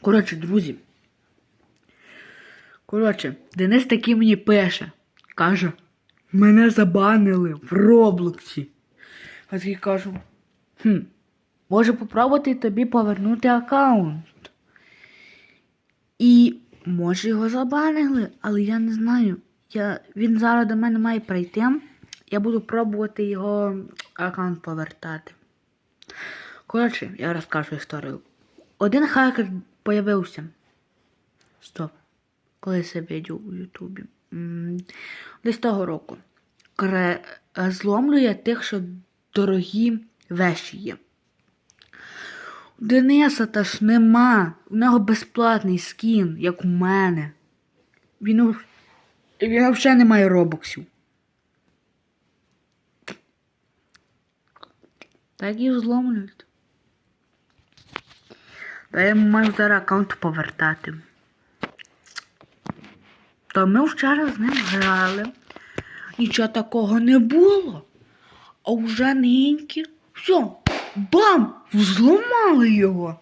Коротше, друзі. Коротше, Денис таки мені пише. Каже, мене забанили в Роблоксі. А я кажу, хм, може попробувати тобі повернути аккаунт. І може його забанили, але я не знаю. Я, він зараз до мене має прийти. Я буду пробувати його аккаунт повертати. Коротше, я розкажу історію. Один хакер появився. Стоп. Колись я бачив у Ютубі. Десь того року. Кре... е, Зломлює тих, що дорогі вещі є. У Дениса та ж нема. У нього безплатний скін, як у мене. Він, він взагалі не має робоксів. Так і зломлюють. Та я маю зараз аккаунт повертати. То ми вчора з ним грали. Нічого такого не було. А вже ниньки. Все, бам! Взломали його.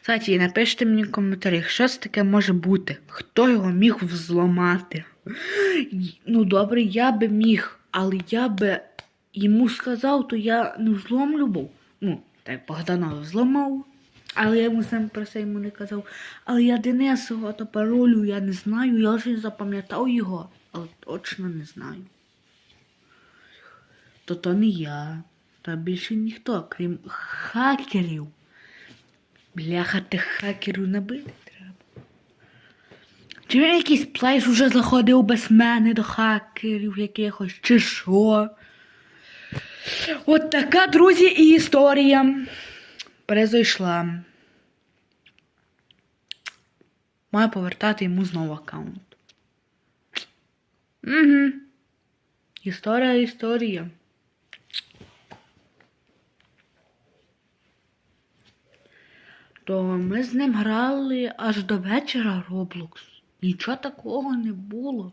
Кстати, напишіть мені в коментарях, що це таке може бути. Хто його міг взломати? Ну, добре, я би міг, але я би йому сказав, то я не взломлю був. Ну, так Богданов взломав. Але я йому сам про це йому не казав. Але я Денисова то паролю я не знаю, я вже запам'ятав його, але точно не знаю. То то не я, та більше ніхто, крім хакерів. Бляха, тих хакерів набити треба. Чи він якийсь плейс уже заходив без мене до хакерів якихось, чи що? От така, друзі, і історія перезайшла. Маю повертати йому знову аккаунт. Угу. Історія, історія. То ми з ним грали аж до вечора Роблокс. Нічого такого не було.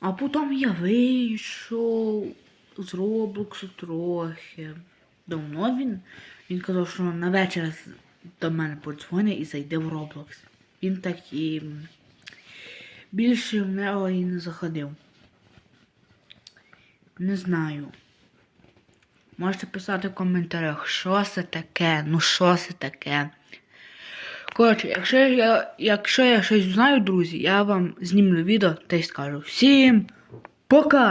А потім я вийшов з Роблоксу трохи. Давно він. Він казав, що на вечір до мене подзвонить і зайде в Роблокс. Він так і більше в нього і не заходив. Не знаю. Можете писати в коментарях, що це таке, ну що це таке. Коротше, якщо я, якщо я щось знаю, друзі, я вам знімлю відео та й скажу всім пока!